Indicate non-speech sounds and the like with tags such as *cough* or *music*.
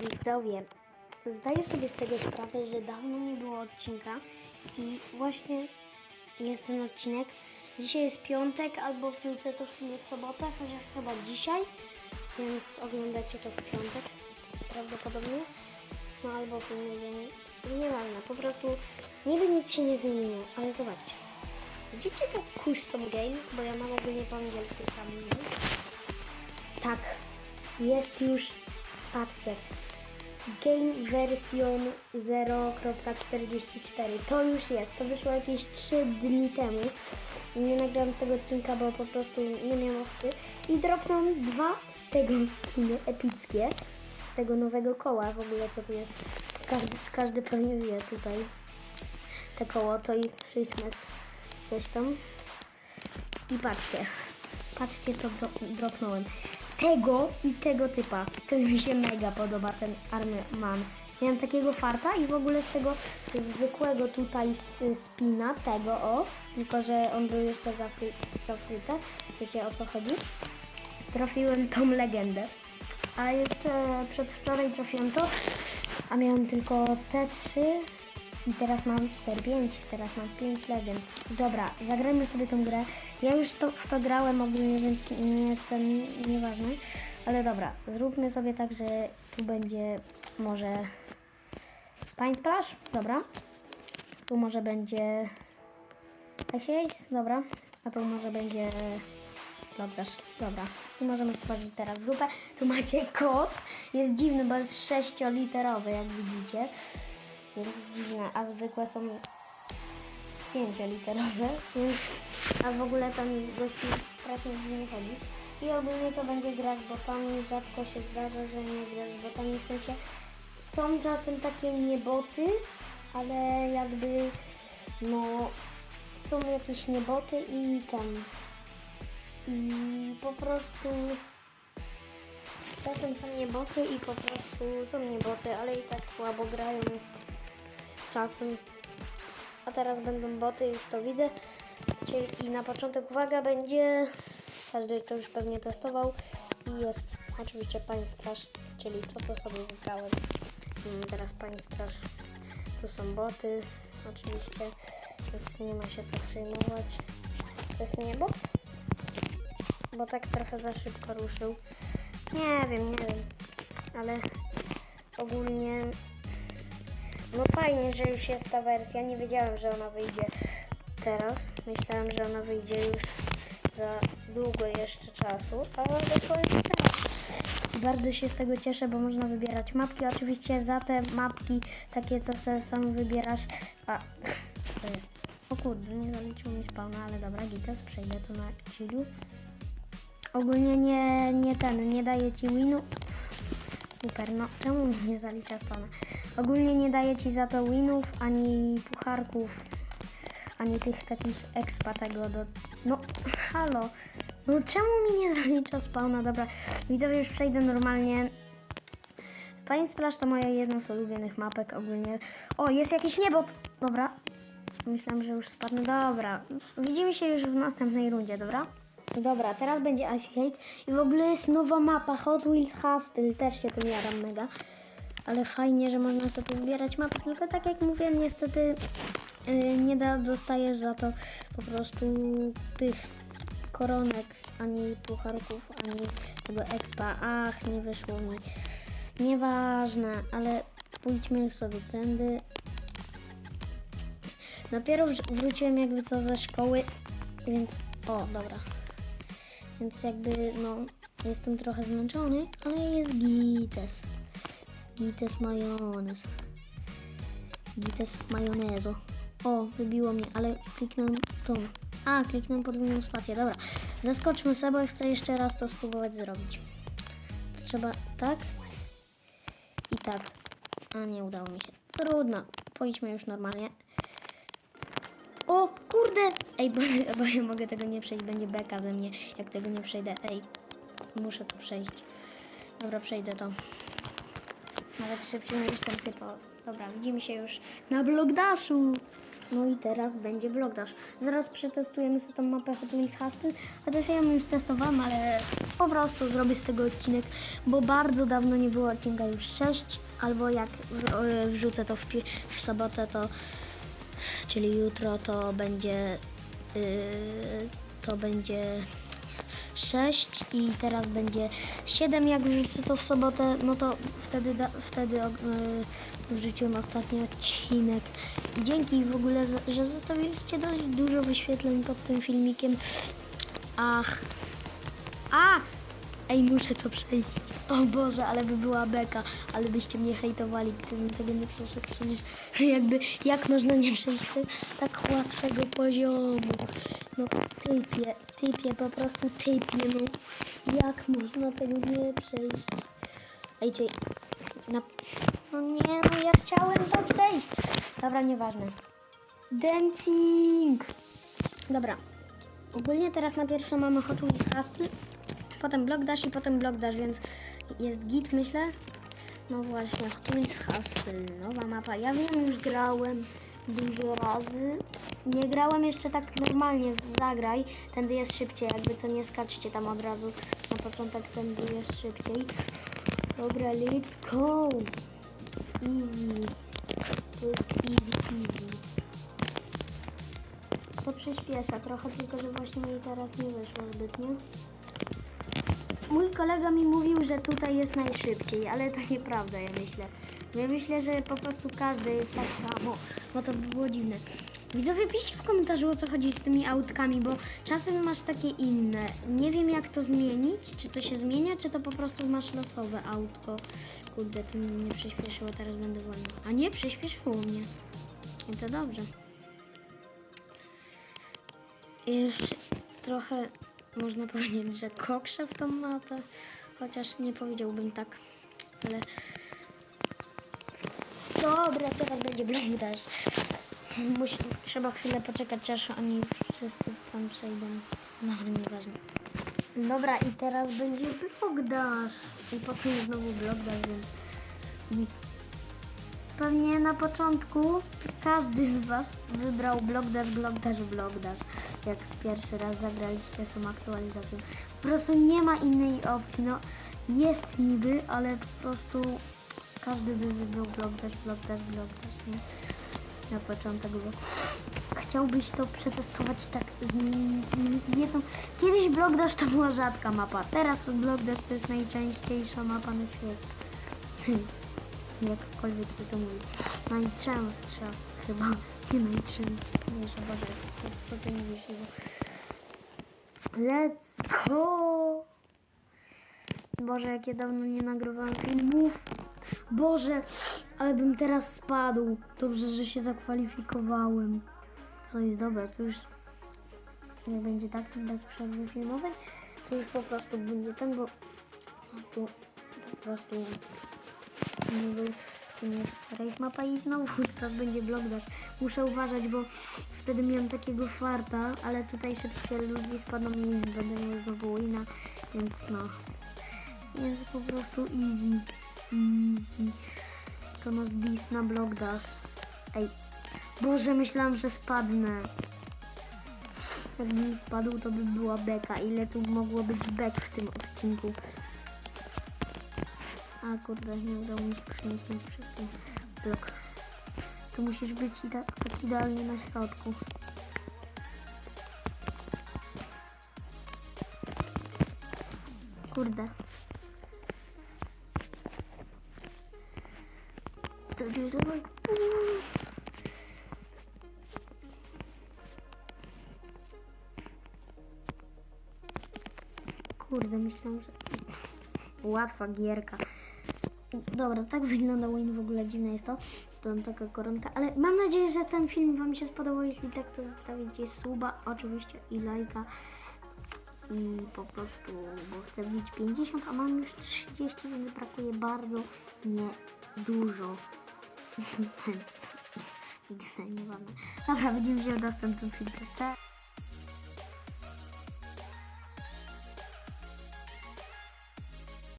Widzowie, zdaję sobie z tego sprawę, że dawno nie było odcinka i właśnie jest ten odcinek. Dzisiaj jest piątek, albo wrócę to w sumie w sobotę, chociaż chyba dzisiaj, więc oglądacie to w piątek prawdopodobnie, no albo w inny dzień. Nieważne, po prostu niby nic się nie zmieniło, ale zobaczcie. Widzicie to custom game? Bo ja mam ogólnie po angielsku tam Tak, jest już, patrzcie, game version 0.44. To już jest, to wyszło jakieś 3 dni temu. Nie nagrałam z tego odcinka, bo po prostu nie miałam ochoty. I dropną dwa z tego skiny epickie, z tego nowego koła w ogóle, co tu jest. Każdy, każdy pewnie wie tutaj. Te koło to ich Christmas coś tam. I patrzcie, patrzcie co dro dropnąłem. Tego i tego typa. Ten mi się mega podoba, ten Army Man. Miałem takiego farta i w ogóle z tego zwykłego tutaj spina, tego o, tylko że on był jeszcze z, wiecie o co chodzi? Trafiłem tą legendę. A jeszcze przedwczoraj trafiłem to, a miałem tylko te trzy i teraz mam 4-5, teraz mam 5 legend. Dobra, zagrajmy sobie tą grę. Ja już to, w to grałem ogólnie, więc nie ten nieważne. Ale dobra, zróbmy sobie tak, że tu będzie może Pine Splash, dobra. Tu może będzie Ice Ace, dobra. A tu może będzie Logdash, dobra. Tu możemy stworzyć teraz grupę. Tu macie kod. Jest dziwny, bo jest sześcioliterowy, jak widzicie. Więc dziwne, a zwykłe są pięcioliterowe, więc a w ogóle tam gości strasznie dziwnie chodzi. I ogólnie to będzie gra z botami, rzadko się zdarza, że nie gra z botami, w sensie są czasem takie nieboty, ale jakby no są jakieś nieboty i tam i po prostu czasem są nieboty i po prostu są nieboty, ale i tak słabo grają czasem. A teraz będą boty, już to widzę. Cie- I na początek uwaga będzie, każdy to już pewnie testował i jest oczywiście Pine Splash, czyli to co sobie wybrałem. Mm, Teraz Pine Splash, tu są boty oczywiście, więc nie ma się co przejmować. To jest nie bot? Bo tak trochę za szybko ruszył. Nie wiem, nie wiem, ale ogólnie no fajnie, że już jest ta wersja. Nie wiedziałem, że ona wyjdzie teraz. Myślałem, że ona wyjdzie już za długo jeszcze czasu, ale teraz. I Bardzo się z tego cieszę, bo można wybierać mapki. Oczywiście za te mapki, takie co sobie sam wybierasz. A, co jest? O kurde, nie zaliczył mi spawna, ale dobra, gites, przejdę tu na chillu. Ogólnie nie, nie ten, nie daje ci winu. Super, no czemu mi nie zalicza spawna? Ogólnie nie daje ci za to winów, ani pucharków, ani tych takich expa tego do... No, halo. No czemu mi nie zalicza spawna? Dobra, widzowie, już przejdę normalnie. Pine Splash to moja jedna z ulubionych mapek ogólnie. O, jest jakiś niebot! Dobra. Myślałem, że już spadnę. Dobra. Widzimy się już w następnej rundzie, dobra? Dobra, teraz będzie Ice Hate i w ogóle jest nowa mapa Hot Wheels Hustle, też się tym jaram mega. Ale fajnie, że można sobie wybierać mapy, tylko tak jak mówię, niestety yy, nie da, dostajesz za to po prostu tych koronek, ani pucharków, ani tego expa. Ach, nie wyszło mi. Nieważne, ale pójdźmy już sobie tędy. Dopiero wr- wróciłem jakby co ze szkoły, więc o, dobra. Więc jakby no jestem trochę zmęczony, ale jest gites. Gites majonez. Gites majonezo. O, wybiło mnie, ale kliknąłem tą. A, kliknąłem podwójną spację, dobra. Zaskoczmy sobie, chcę jeszcze raz to spróbować zrobić. To trzeba tak i tak. A nie udało mi się. Trudno. Pójdźmy już normalnie. O, kurde! Ej, bo, *laughs* bo ja mogę tego nie przejść, będzie beka ze mnie, jak tego nie przejdę. Ej, muszę to przejść. Dobra, przejdę to. Nawet szybciej niż ten typo. Dobra, widzimy się już na blogdaszu. No i teraz będzie blogdash. Zaraz przetestujemy sobie tą mapę Hot Wheels Hustle, chociaż ja ją już testowałam, ale po prostu zrobię z tego odcinek, bo bardzo dawno nie było odcinka już 6, albo jak e, wrzucę to w, w sobotę, to czyli jutro to będzie yy, to będzie 6 i teraz będzie 7 jak wrzucę to w sobotę, no to wtedy, da, wtedy yy, wrzuciłem ostatni odcinek. Dzięki w ogóle, że zostawiliście dość dużo wyświetleń pod tym filmikiem. Ach. A! Ej, muszę to przejść. O Boże, ale by była beka, ale byście mnie hejtowali, gdybym tego nie przeszedł. Przecież jakby, jak można nie przejść tak łatwego poziomu? No typie, typie, po prostu typie, no. Jak można tego nie przejść? Ej, czy... No, no nie, no ja chciałem to przejść. Dobra, nieważne. Dancing! Dobra. Ogólnie teraz na pierwszą mamy Hot Wheels Hustle, potem Block Dash i potem Block Dash, więc jest git, myślę. No właśnie, Hot Wheels Hustle, nowa mapa. Ja wiem, już grałem dużo razy. Nie grałem jeszcze tak normalnie w Zagraj. Tędy jest szybciej, jakby co nie skaczcie tam od razu. Na początek tędy jest szybciej. Dobra, let's go. Easy. To jest easy peasy. To przyspiesza trochę, tylko że właśnie mi teraz nie wyszło zbytnio. Mój kolega mi mówił, że tutaj jest najszybciej, ale to nieprawda, ja myślę. Ja myślę, że po prostu każdy jest tak samo, bo to by było dziwne. Widzowie, piszcie w komentarzu o co chodzi z tymi autkami, bo czasem masz takie inne. Nie wiem jak to zmienić, czy to się zmienia, czy to po prostu masz losowe autko. Kurde, to mnie nie przyspieszyło, teraz będę wolny. A nie, przyspieszyło mnie. I to dobrze. Jeszcze trochę można powiedzieć, że kokszę w tą mapę, chociaż nie powiedziałbym tak, ale dobra, teraz będzie blok dash. Musi, trzeba chwilę poczekać, aż oni wszyscy tam przejdą. No, ale nieważne. Dobra, i teraz będzie blok dash. I potem znowu blok dash, więc Pewnie na początku każdy z Was wybrał Block Dash, Block Dash, Block Dash. Jak pierwszy raz zagraliście z tą aktualizacją. Po prostu nie ma innej opcji. No jest niby, ale po prostu każdy by wybrał Block Dash, Block Dash, Block Dash. Nie? Na początek, bo chciałbyś to przetestować tak z jedną. Kiedyś Block Dash to była rzadka mapa. Teraz Block Dash to jest najczęściejsza mapa na świecie. *laughs* jakkolwiek by to mówić. Najczęstsza chyba, nie najczęstniejsza, Boże, mówisz? Jezu. Let's go! Boże, jak ja dawno nie nagrywałem filmów. Boże, ale bym teraz spadł. Dobrze, że się zakwalifikowałem. Co jest dobre, to już nie będzie tak bez przerwy filmowej. To już po prostu będzie ten, bo po prostu Niby to nie jest race mapa i znowu teraz będzie blok dash. Muszę uważać, bo wtedy miałem takiego farta, ale tutaj szybciej ludzi spadną i będę miał znowu wina, więc no. Jest po prostu easy. Easy. To nasz bis na blok dash. Ej. Boże, myślałam, że spadnę. Jakbym spadł, to by była beka. Ile tu mogło być bek w tym odcinku? A kurde, nie udało mi się przeniknąć przez ten blok. Tu musisz być ida tak idealnie na środku. Kurde. Du- du. Kurde, myślałam, że... *laughs* Łatwa gierka. Dobra, tak wygląda win w ogóle, dziwne jest to. To taka koronka, ale mam nadzieję, że ten film Wam się spodobał. Jeśli tak, to zostawicie suba, oczywiście i lajka. I po prostu, bo chcę wbić 50, a mam już 30, więc brakuje bardzo nie dużo. XD, *laughs* nieważne. Dobra, widzimy się w następnym filmie. Cześć!